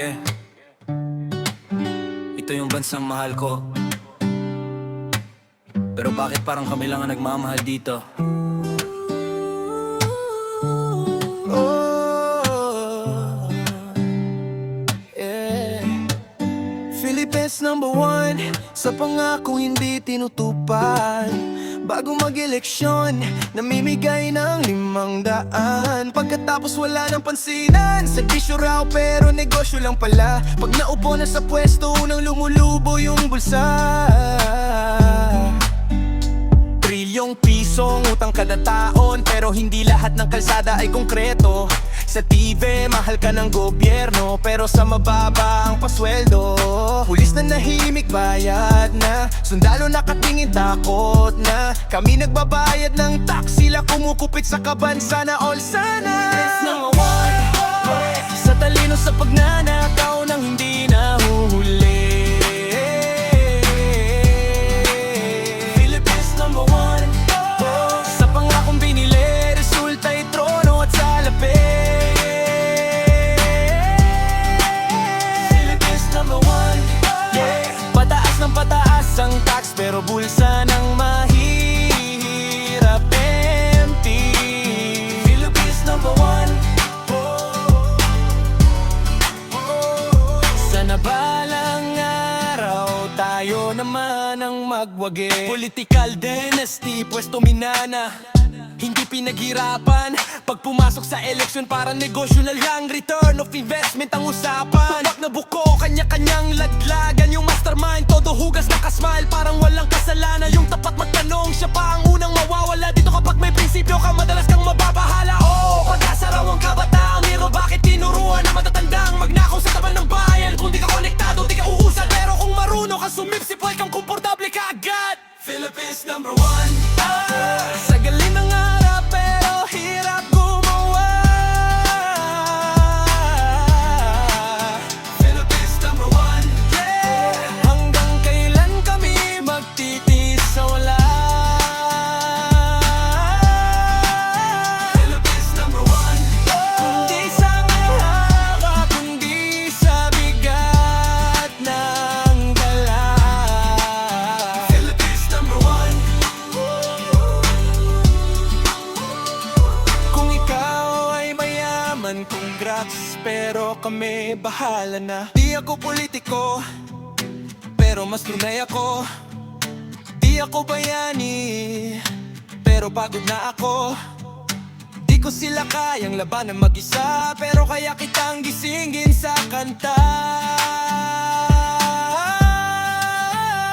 Yeah. Ito yung bansang mahal ko. Pero bakit parang kami lang ang nagmamahal dito? Oh. Philippines number one Sa pangakong hindi tinutupad Bago mag-eleksyon Namimigay ng limang daan. Pagkatapos wala ng pansinan Servisyo raw pero negosyo lang pala. Pag naupo na sa pwesto Unang lumulubo yung bulsa. Trilyong pisong utang kada taon Pero hindi lahat ng kalsada ay konkreto. Sa TV, mahal ka ng gobyerno Pero sa mababa ang pasweldo Pulis na nahimik, bayad na. Sundalo nakatingin, takot na. Kami nagbabayad ng tax Sila kumukupit sa kabansa na all sana. Sa Pero bulsa ng mahihirap empty. Philippines number one. Sana balang araw tayo naman ang magwagi Political dynasty, pwesto minana Hindi pinaghirapan. Pag pumasok sa eleksyon para negosyo na lang. Return of investment ang usapan. Tupak na buko, kanya-kanyang ladlagan Yung mastermind, todo hugas nakasmile Parang walang kasalanan. Yung tapat magtanong, siya pa ang unang mawawala. Dito kapag may prinsipyo ka, madalas kang mababahala. Oo, pag-asa raw ang kabataan. Pero bakit tinuruan na matatandang Magnakaw sa taban ng bayan? Kung di ka konektado, di ka uusad. Pero kung marunong ka sumipsip Huwag kang komportable ka agad. Philippines number one. Ah, Pero kami bahala na. Di ako politiko Pero mas tunay ako. Di ako bayani Pero pagod na ako. Di ko sila kayang labanan mag-isa Pero kaya kitang gisingin sa kanta.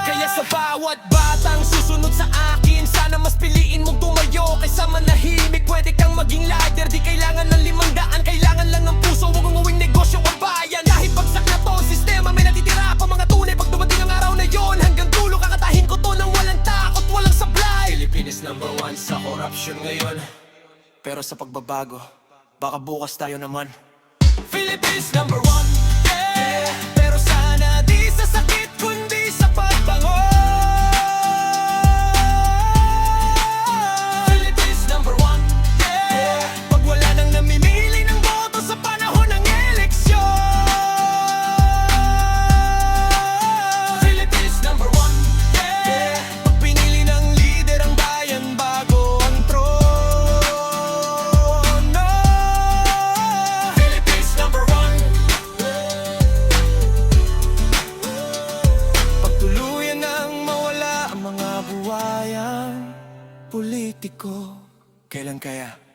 Kaya sa bawat batang susunod sa akin Sana mas piliin mong tumayo Kaysa manahimik. Pwede kang maging leader corruption ngayon. Pero sa pagbabago, baka bukas tayo naman. Philippines number one, yeah. Pero sana politiko Kailan kaya?